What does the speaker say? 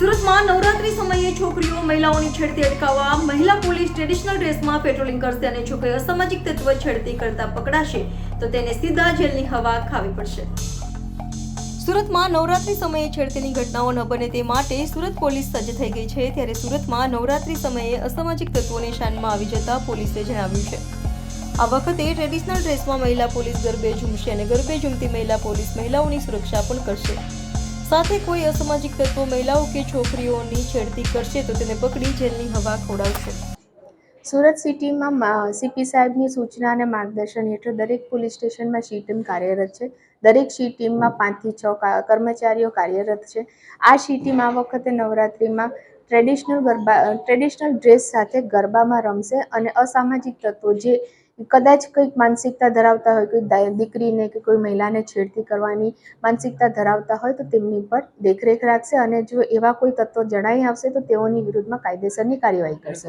સુરતમાં નવરાત્રી સમયે છોકરીઓ મહિલાઓની છેડતી અટકાવવા મહિલા પોલીસ ટ્રેડિશનલ ડ્રેસમાં પેટ્રોલિંગ કરશે અને છોકરીઓ અસામાજિક તત્વ છેડતી કરતા પકડાશે, તો તેને સીધા જેલની હવા ખાવી પડશે. સુરતમાં નવરાત્રી સમયે છેડતીની ઘટનાઓ ન બને તે માટે સુરત પોલીસ સજ્જ થઈ ગઈ છે. ત્યારે સુરતમાં નવરાત્રી સમયે અસામાજિક તત્વોને શાનમાં આવી જતા પોલીસે જણાવ્યું છે. આ વખતે ટ્રેડિશનલ ડ્રેસમાં મહિલા પોલીસ ગરબે ઝૂમશે અને ગરબે ઝૂમતી મહિલા પોલીસ મહિલાઓની સુરક્ષા પણ કરશે. સાથે કોઈ અસામાજિક તત્વો મહિલાઓ કે છોકરીઓની છેડતી કરશે તો તેને પકડી જેલની હવા ખોડાવશે. સુરત સિટીમાં સીપી સાહેબની સૂચના અને માર્ગદર્શન હેઠળ દરેક પોલીસ સ્ટેશનમાં સી ટીમ કાર્યરત છે. દરેક સી ટીમમાં પાંચથી છ કર્મચારીઓ કાર્યરત છે. આ સી ટીમ આ વખતે નવરાત્રિમાં ટ્રેડિશનલ ગરબા ટ્રેડિશનલ ડ્રેસ સાથે ગરબામાં રમશે અને અસામાજિક તત્વો જે કદાચ કંઈક માનસિકતા ધરાવતા હોય, કોઈ દીકરીને કે કોઈ મહિલાને છેડતી કરવાની માનસિકતા ધરાવતા હોય તો તેમની પર દેખરેખ રાખશે અને જો એવા કોઈ તત્વો જણાઈ આવશે તો તેઓની વિરુદ્ધમાં કાયદેસરની કાર્યવાહી કરશે.